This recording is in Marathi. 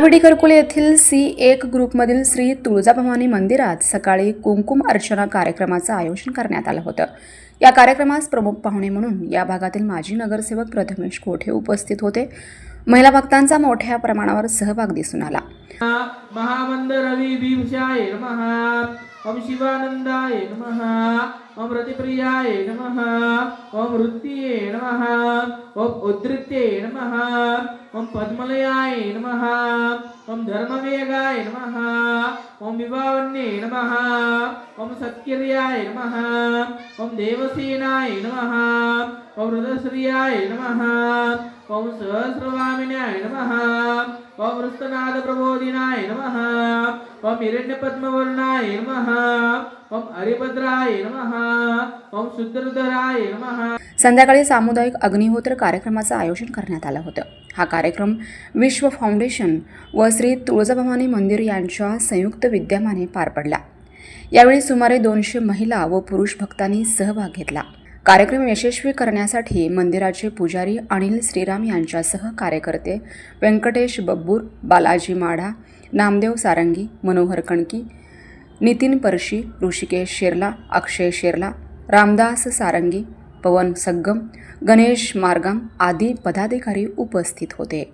Audio करकुले येथील सी एक ग्रुपमधील श्री तुळजाभवानी मंदिरात सकाळी कुंकुम अर्चना कार्यक्रमाचं आयोजन करण्यात आलं होतं. या कार्यक्रमास प्रमुख पाहुणे म्हणून या भागातील माजी नगरसेवक प्रथमेश कोठे उपस्थित होते. महिला भक्तांचा मोठ्या प्रमाणावर सहभाग दिसून आला. महामंदरवि भीमशाय नमः. ओम शिवानंदाय नमः. ओम रतिप्रियाय नमः ओम वृत्तिये नमः ओम उद्धृत्ये नमः ओम पद्मलयाय नमः ओम धर्मवेगाय नमः ओम विभावन्ये नमः ओम सत्किर्याय नमः ओम देवसेनाय नमः ओम रुद्रश्रियाय नमः ओम सहस्रवामिन्याय नमः ओम वृस्तनाद प्रबोधिनाय नमः ओम हिरण्यपद्मवर्णाय नमः ओम हरिभद्राय नमः ओम शुद्धरुद्राय नमः. संध्याकाळी सामुदायिक अग्निहोत्र कार्यक्रमाचं आयोजन करण्यात आलं होतं. हा कार्यक्रम विश्व फाउंडेशन व श्री तुळजाभवानी मंदिर यांच्या संयुक्त विद्यमाने पार पडला. यावेळी सुमारे दोनशे महिला व पुरुष भक्तांनी सहभाग घेतला. कार्यक्रम यशस्वी करण्यासाठी मंदिराचे पुजारी अनिल श्रीराम यांच्यासह कार्यकर्ते व्यंकटेश बब्बूर बालाजी माढा नामदेव सारंगी मनोहर कणकी नितीन परशी ऋषिकेश शेरला अक्षय शेरला रामदास सारंगी पवन सग्गम गणेश मार्गम आदी पदाधिकारी उपस्थित होते.